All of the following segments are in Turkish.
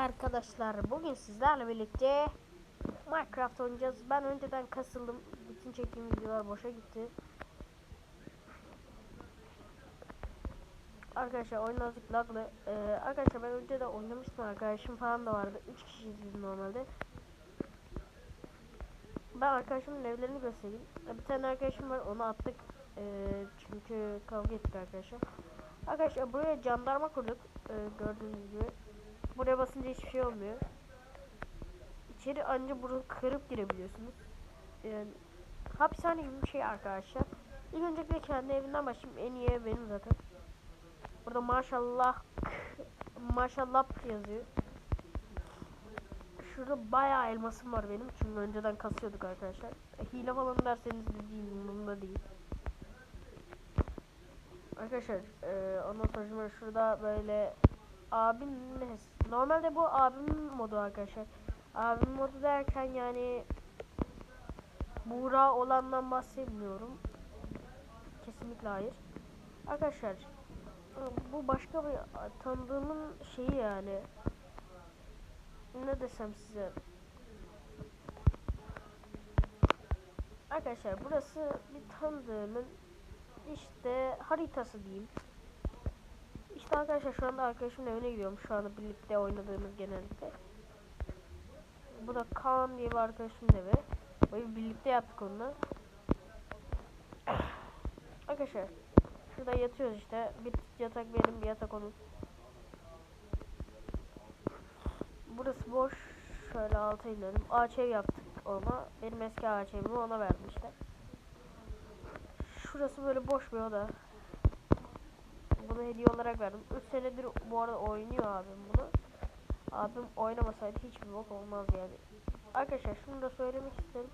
arkadaşlar. Bugün sizlerle birlikte Minecraft oynayacağız. Ben önceden kasıldım. Bütün çektiğim videolar boşa gitti. Arkadaşlar oyun azıcık laglı. Ee, arkadaşlar ben önce de oynamıştım. Arkadaşım falan da vardı. 3 kişiyiz normalde. Ben arkadaşımın evlerini göstereyim. Ee, Bir tane arkadaşım var. Onu attık. Ee, çünkü kavga ettik arkadaşlar. Arkadaşlar buraya jandarma kurduk. Ee, gördüğünüz gibi. Buraya basınca hiçbir şey olmuyor. İçeri anca bunu kırıp girebiliyorsunuz. Yani hapishane gibi bir şey arkadaşlar. İlk öncelikle kendi evinden başlayayım. En iyi ev benim zaten. Burada maşallah maşallah yazıyor. Şurada bayağı elmasım var benim. Çünkü önceden kasıyorduk arkadaşlar. E, hile falan derseniz de değil. Bunda değil. Arkadaşlar e, ondan sonra şurada böyle abim ne- normalde bu abimin modu arkadaşlar. Abim modu derken yani Buğra olandan bahsetmiyorum. Kesinlikle hayır. Arkadaşlar bu başka bir tanıdığımın şeyi yani. Ne desem size. Arkadaşlar burası bir tanıdığımın işte haritası diyeyim. İşte arkadaşlar şu anda arkadaşımın evine gidiyorum. Şu anda birlikte oynadığımız genellikle. Bu da Kaan diye bir arkadaşımın evi. Böyle birlikte yaptık onunla. Arkadaşlar şurada yatıyoruz işte. Bir yatak benim bir yatak onun. Burası boş. Şöyle alta inelim. Ağaç ev yaptık ona. Benim eski ağaç evimi ona verdim işte. Şurası böyle boş bir oda. Bunu hediye olarak verdim. 3 senedir bu arada oynuyor abim bunu. Abim oynamasaydı hiçbir bok olmaz yani. Arkadaşlar şunu da söylemek isterim.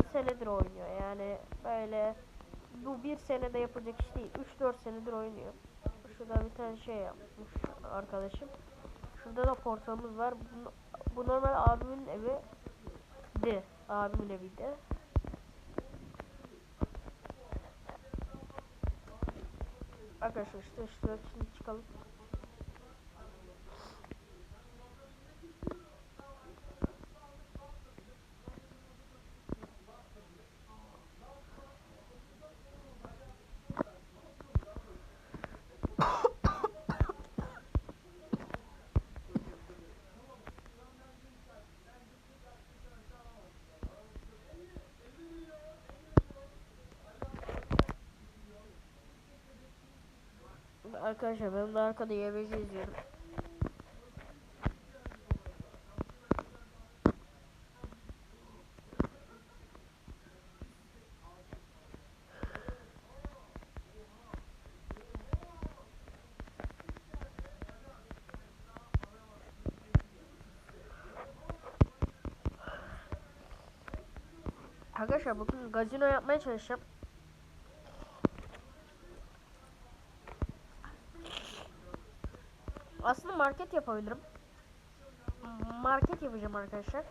3 senedir oynuyor yani böyle bu bir senede yapacak iş değil. 3-4 senedir oynuyor. Şurada bir tane şey yapmış arkadaşım. Şurada da portalımız var. Bu, bu normal abimin evi di. Abimin eviydi. Arkadaşlar işte işte şimdi çıkalım. Arkadaşlar ben de arkada YBC izliyorum. Arkadaşlar bugün gazino yapmaya çalışacağım. Aslında market yapabilirim. Market yapacağım arkadaşlar.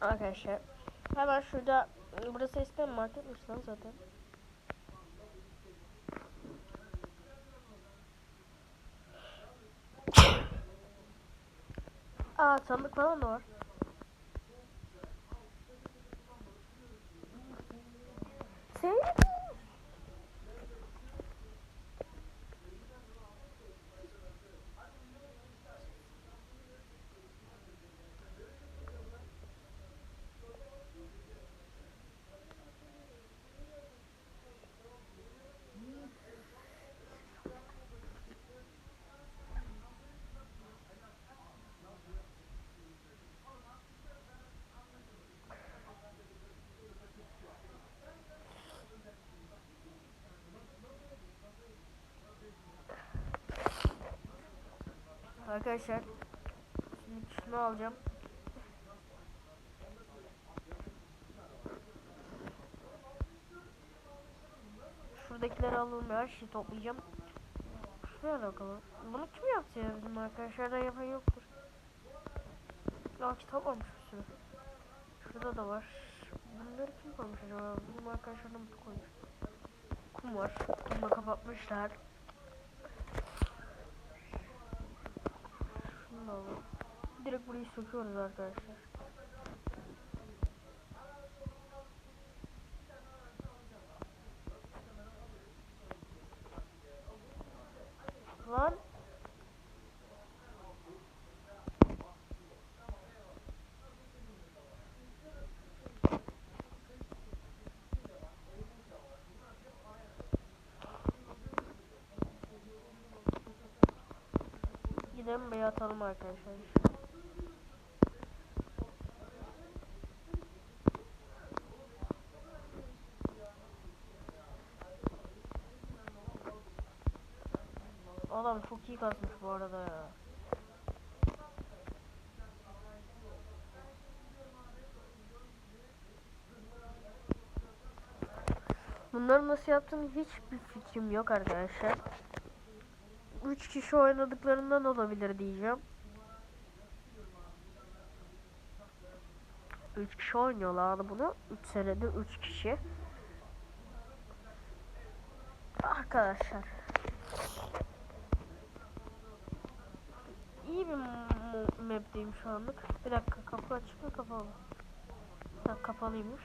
Arkadaşlar hemen şurada burası eskiden marketmiş lan zaten. Aa sandık falan var. Sen Arkadaşlar şimdi şunu alacağım. Şuradakileri alalım ya şey toplayacağım. Şuraya bakalım. Bunu kim yaptı ya bizim arkadaşlardan yapan yoktur. Ya kitap almış bir sürü. şurada da var. Bunları kim koymuş acaba? Bizim arkadaşlarım koymuş. Kum var. Kumla kapatmışlar. Da alalım. Direkt burayı söküyoruz arkadaşlar. Lan Gidelim bey atalım arkadaşlar. Adam çok iyi kasmış bu arada ya. Bunları nasıl yaptığını hiçbir fikrim yok arkadaşlar. 3 kişi oynadıklarından olabilir diyeceğim. 3 kişi oynuyorlardı bunu. 3 senedir 3 kişi. Arkadaşlar. İyi bir map'teyim şu anlık. Bir dakika kapı açık mı kapalı? Ha, kapalıymış.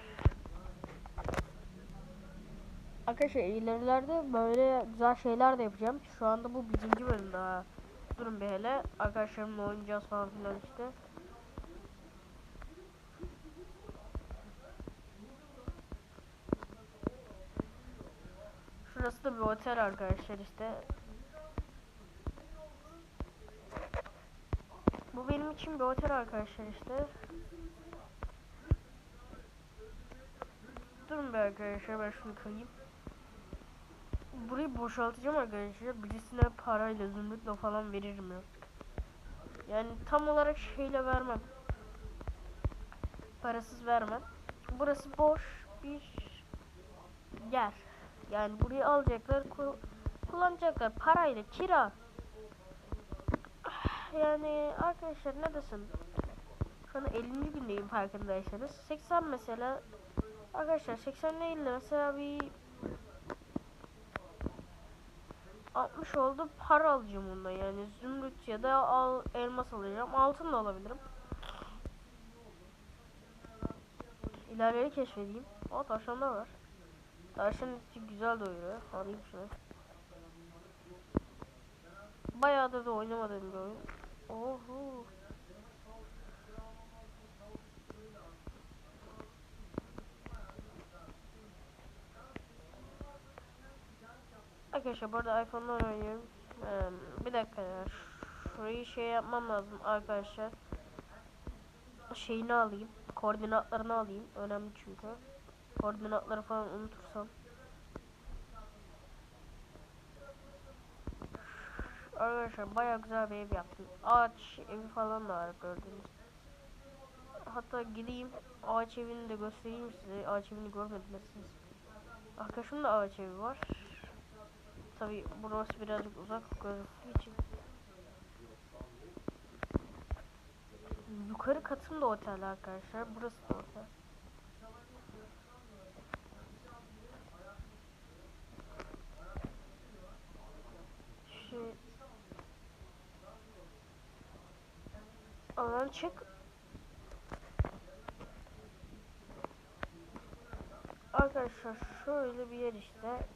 Arkadaşlar ilerilerde böyle güzel şeyler de yapacağım. Şu anda bu birinci bölüm daha. Durun bir hele. Arkadaşlarımla oynayacağız falan filan işte. Şurası da bir otel arkadaşlar işte. Bu benim için bir otel arkadaşlar işte. Durun bir arkadaşlar ben şunu kırayım. Burayı boşaltacağım arkadaşlar. Birisine parayla zümrütle falan veririm ya. Yani tam olarak şeyle vermem. Parasız vermem. Burası boş bir yer. Yani burayı alacaklar, ku- kullanacaklar parayla kira. Yani arkadaşlar ne desem? Şu an 50. gündeyim farkındaysanız. 80 mesela Arkadaşlar 80 değil de mesela bir 60 oldu para alacağım ondan yani zümrüt ya da al elmas alacağım altın da alabilirim. İlerleri keşfedeyim. O tavşanlar var. Tavşan güzel doyuruyor. Alayım şunu. Bayağıdır da oynamadığım bir oyun. Oho. Arkadaşlar bu arada iPhone'dan oynuyorum. Ee, bir dakika ya. Şurayı şey yapmam lazım arkadaşlar. Şeyini alayım. Koordinatlarını alayım. Önemli çünkü. Koordinatları falan unutursam. Arkadaşlar baya güzel bir ev yaptım. Ağaç evi falan da var gördüğünüz. Hatta gideyim ağaç evini de göstereyim size. Ağaç evini görmediniz siz. Arkadaşımda ağaç evi var. Tabi burası birazcık uzak gözüktüğü için. Yukarı katım da otel arkadaşlar. Burası da otel. Şey... Alan çık. Arkadaşlar şöyle bir yer işte.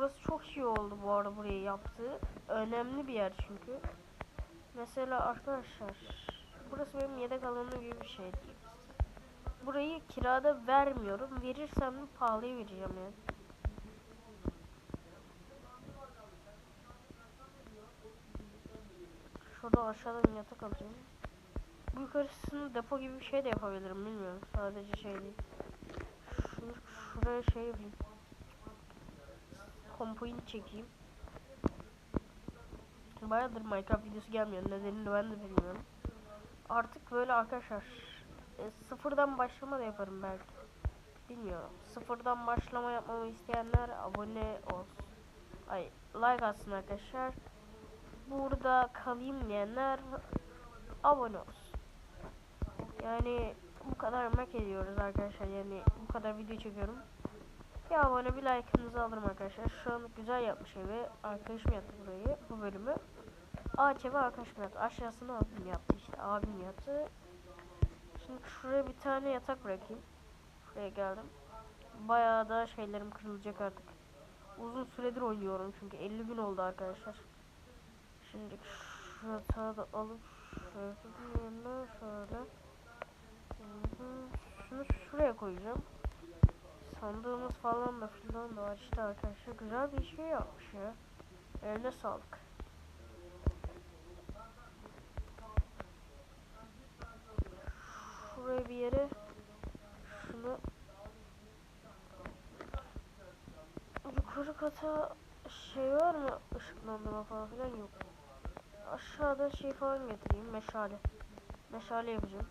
Burası çok iyi oldu bu arada burayı yaptığı. Önemli bir yer çünkü. Mesela arkadaşlar burası benim yedek alanım gibi bir şey size. Burayı kirada vermiyorum. Verirsem de pahalıya vereceğim yani. Şurada aşağıdan yatak alacağım. Bu yukarısını depo gibi bir şey de yapabilirim bilmiyorum. Sadece şey değil. Şunu şuraya şey yapayım. Compoint çekeyim. Bayağıdır Minecraft videosu gelmiyor. Nedenini ben de bilmiyorum. Artık böyle arkadaşlar e, sıfırdan başlama da yaparım belki. Bilmiyorum. Sıfırdan başlama yapmamı isteyenler abone olsun. Ay like atsın arkadaşlar. Burada kalayım diyenler abone olsun. Yani bu kadar emek ediyoruz arkadaşlar yani bu kadar video çekiyorum. Bir abone bir like'ınızı alırım arkadaşlar. Şu an güzel yapmış evi. Arkadaşım yaptı burayı bu bölümü. Ağaç arkadaşım yaptı. Aşağısını abim yaptı işte abim yaptı. Şimdi şuraya bir tane yatak bırakayım. Şuraya geldim. Bayağı da şeylerim kırılacak artık. Uzun süredir oynuyorum çünkü 50 gün oldu arkadaşlar. Şimdi şu yatağı da alıp şöyle şöyle. Şunu şuraya koyacağım. Sandığımız falan da filan da var işte arkadaşlar. Güzel bir şey yapmış ya. Eline sağlık. Şuraya bir yere şunu yukarı kata şey var mı ışıklandırma falan filan yok. Aşağıda şey falan getireyim meşale. Meşale yapacağım.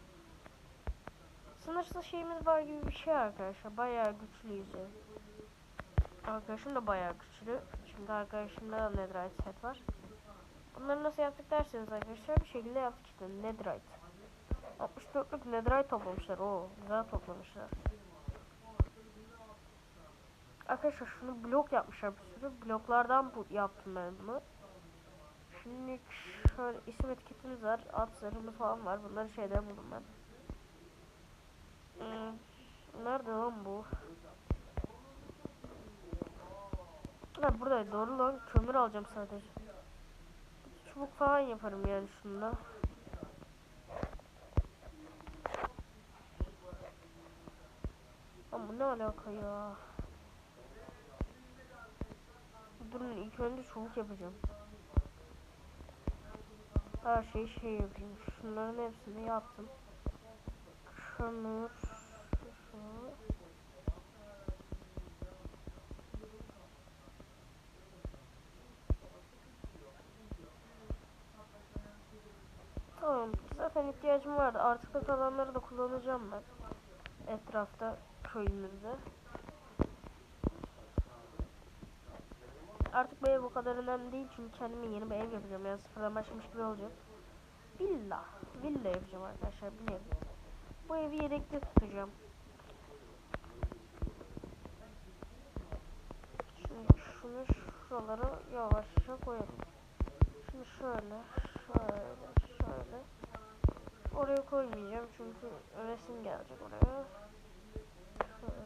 Sınırsız şeyimiz var gibi bir şey arkadaşlar. Bayağı güçlüyüz yani. Arkadaşım da bayağı güçlü. Çünkü arkadaşımda da netherite set var. Bunları nasıl yaptık derseniz arkadaşlar bir şekilde yaptık işte netherite. 64'lük netherite toplamışlar. Oo güzel toplamışlar. Arkadaşlar şunu blok yapmışlar bir sürü. Bloklardan bu yaptım ben bunu. Şimdi şöyle isim etiketimiz var. Ad zarımız falan var. Bunları şeyden buldum ben. Hmm, nerede lan bu? Ha burada doğru lan. Kömür alacağım sadece. Çubuk falan yaparım yani şunda. Ama ne alaka ya? Durun ilk önce çubuk yapacağım. Her şeyi şey yapayım. Şunların hepsini yaptım. Şu. Tamam. Zaten ihtiyacım vardı. Artık kalanları da kullanacağım ben. Etrafta köyümüzde. Artık bu ev bu kadar önemli değil çünkü kendime yeni bir ev yapacağım. Yani sıfırdan başlamış gibi olacak. Villa. Villa yapacağım arkadaşlar. Ev. Bu evi yedekte tutacağım. Şimdi şunu şuralara yavaşça koyalım. Şimdi şöyle, şöyle, şöyle. Oraya koymayacağım çünkü resim gelecek oraya.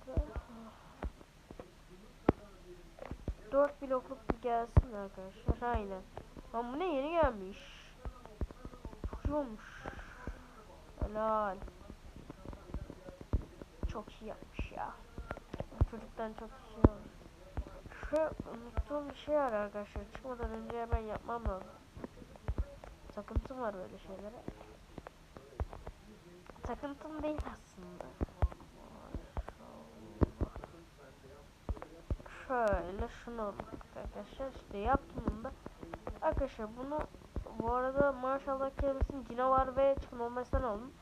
Şöyle. 4 blokluk bir gelsin arkadaşlar. Aynen. Lan bu ne yeni gelmiş. Çok olmuş. Helal. Çok iyi yapmış ya. Çocuktan çok iyi olmuş. Şu unuttuğum bir şey var arkadaşlar. Çıkmadan önce hemen yapmam lazım. Takıntım var böyle şeylere. Takıntım değil aslında. Şöyle şunu arkadaşlar işte yaptım bunu da. Arkadaşlar bunu bu arada maşallah kelimesinin canavar ve çıkın olmasından aldım.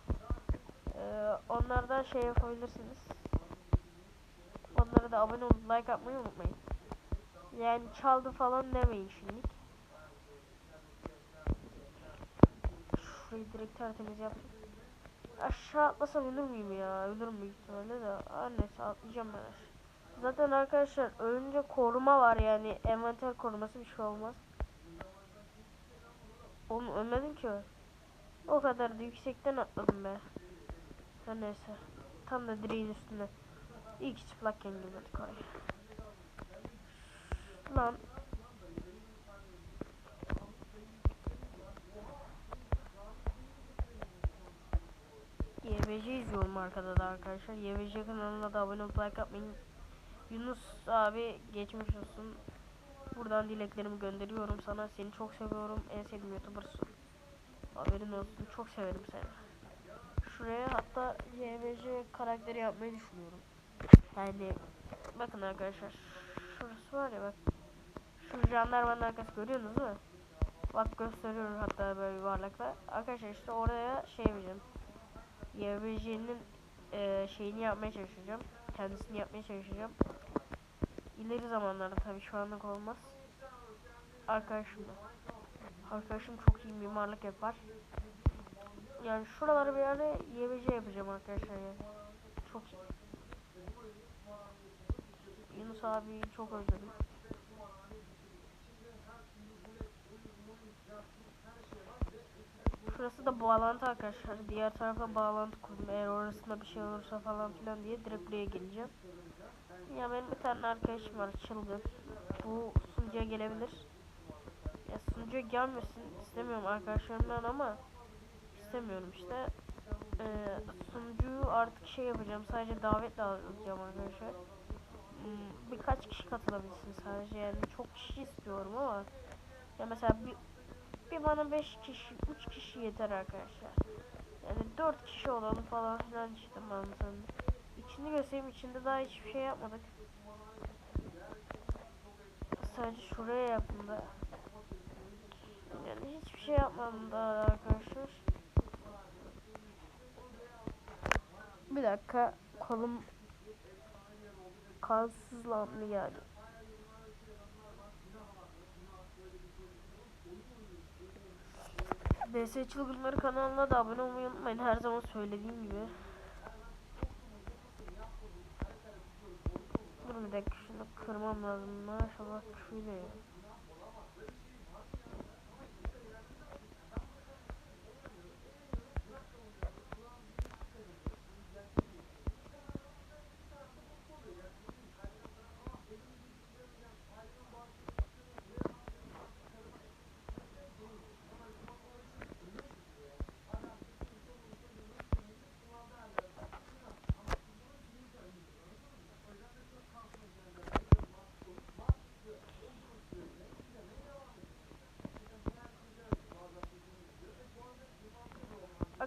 Ee, onlardan şey yapabilirsiniz. Onlara da abone olup like atmayı unutmayın. Yani çaldı falan demeyin şimdilik. Şurayı direkt tertemiz yaptım. Aşağı atlasam ölür müyüm ya? Ölürüm büyük ihtimalle de. Aa, neyse atlayacağım ben aşağı. Zaten arkadaşlar ölünce koruma var yani envanter koruması bir şey olmaz. Oğlum ölmedim ki. O kadar da yüksekten atladım be. Her neyse. Tam da direğin üstünde. İyi ki çıplakken girmedik oraya. Lan. YBC izliyorum arkada da arkadaşlar. YBC kanalına da abone olup like atmayın. Yunus abi geçmiş olsun. Buradan dileklerimi gönderiyorum sana. Seni çok seviyorum. En sevdiğim youtubersın. Haberin olsun. Çok severim seni. Şuraya hatta YBC karakteri yapmayı düşünüyorum. Yani bakın arkadaşlar. Şurası var ya bak. Şu jandarmanın arkası görüyorsunuz değil mi? Bak gösteriyorum hatta böyle yuvarlakla. Arkadaşlar işte oraya şey yapacağım. YBC'nin e, şeyini yapmaya çalışacağım. Kendisini yapmaya çalışacağım. İleri zamanlarda tabii şu anlık olmaz. Arkadaşım da. Arkadaşım çok iyi mimarlık yapar. Yani şuraları bir yerde YBC yapacağım arkadaşlar yani. Çok. Yunus abi çok özledim. Şurası da bağlantı arkadaşlar. Diğer tarafa bağlantı kurdum. Eğer orasında bir şey olursa falan filan diye direkt buraya geleceğim. Ya benim bir tane arkadaşım var çılgın. Bu sunucuya gelebilir. Ya sunucuya gelmesin istemiyorum arkadaşlarımdan ama istemiyorum işte. Ee, sunucuyu artık şey yapacağım. Sadece davetle alacağım arkadaşlar. Hmm, birkaç kişi katılabilsin sadece yani çok kişi istiyorum ama ya mesela bir bir bana 5 kişi 3 kişi yeter arkadaşlar yani 4 kişi olalım falan filan işte mantığında içini göstereyim içinde daha hiçbir şey yapmadık sadece şuraya yaptım da yani hiçbir şey yapmadım daha arkadaşlar bir dakika kolum kansızlandı yani. DS Çılgınları kanalına da abone olmayı unutmayın. Her zaman söylediğim gibi. Dur bir dakika şunu kırmam lazım. Maşallah şöyle ya.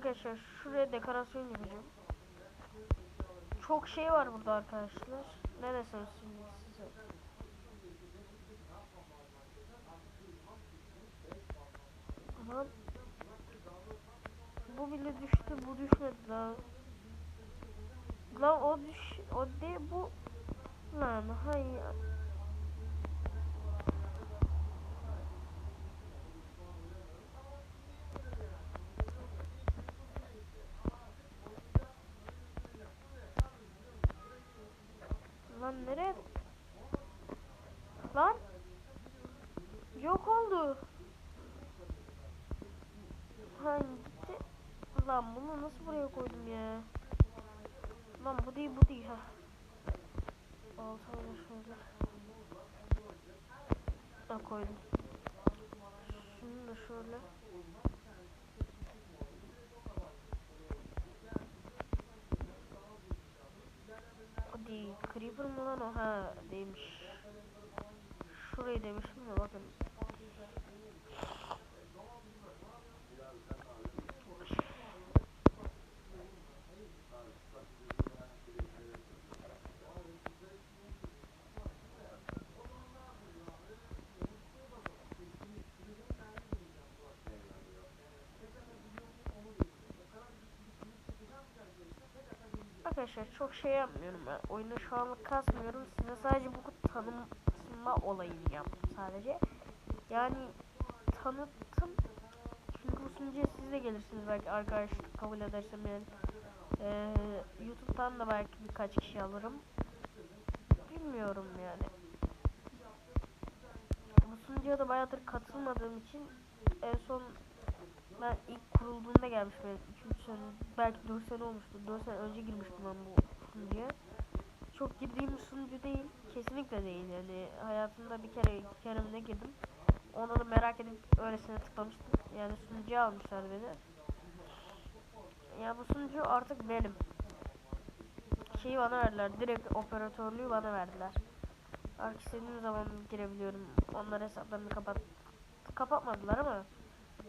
Arkadaşlar şuraya dekorasyon yapacağım. Çok şey var burada arkadaşlar. Ne desem şimdi size. Lan bu bile düştü, bu düşmedi lan. Lan o düş, o değil bu. Lan hayır. Lan nereye? Lan yok oldu. Ha gitti. Lan bunu nasıl buraya koydum ya? Lan bu değil bu değil ha. Altına şöyle. Ha koydum. Şunu da şöyle. Değil. Creeper mı lan o? Ha değilmiş. Şurayı demiştim de bakın. Arkadaşlar çok şey yapmıyorum ben. Oyunu şu anlık kasmıyorum. Size sadece bu tanıtma olayını yaptım sadece. Yani tanıttım. Çünkü bu sunucuya siz de gelirsiniz belki arkadaş kabul edersem yani. Ee, YouTube'dan da belki birkaç kişi alırım. Bilmiyorum yani. Bu sunucuya da bayağıdır katılmadığım için en son ben ilk kurulduğunda gelmiştim. 2-3 sene belki 4 sene olmuştu. 4 sene önce girmiştim ben bu sunucuya. Çok girdiğim sunucu değil. Kesinlikle değil yani. Hayatımda bir kere iki kere mi ne girdim. Onda da merak edip öylesine tıklamıştım. Yani sunucuya almışlar beni. Ya bu sunucu artık benim. Şeyi bana verdiler. Direkt operatörlüğü bana verdiler. Artık istediğim zaman girebiliyorum. Onlar hesaplarını kapat kapatmadılar ama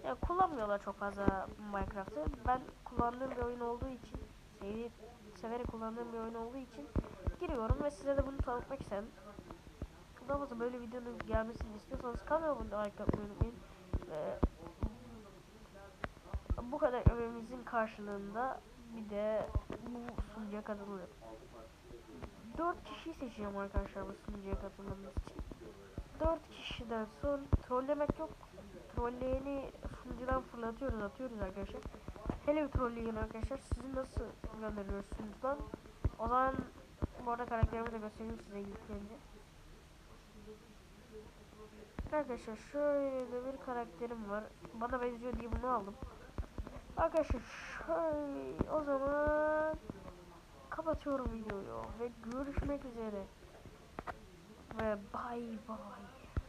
ya kullanmıyorlar çok fazla Minecraft'ı. Ben kullandığım bir oyun olduğu için, sevdiğim, severek kullandığım bir oyun olduğu için giriyorum ve size de bunu tanıtmak istedim. Daha fazla böyle videonun gelmesini istiyorsanız like atmayı unutmayın. Ve bu kadar emeğimizin karşılığında bir de bu sunucuya katılıyorum. 4 kişiyi seçeceğim arkadaşlar bu sunucuya katılmamız için. 4 kişiden sonra trollemek yok. Trolleyeni sunucudan fırlatıyoruz atıyoruz arkadaşlar. Hele bir trolleyin arkadaşlar. Sizi nasıl gönderiyorsunuz lan? O zaman bu arada karakterimi de göstereyim size yüklenince. Arkadaşlar şöyle de bir karakterim var. Bana benziyor diye bunu aldım. Arkadaşlar şöyle o zaman kapatıyorum videoyu ve görüşmek üzere. Ve bay bay.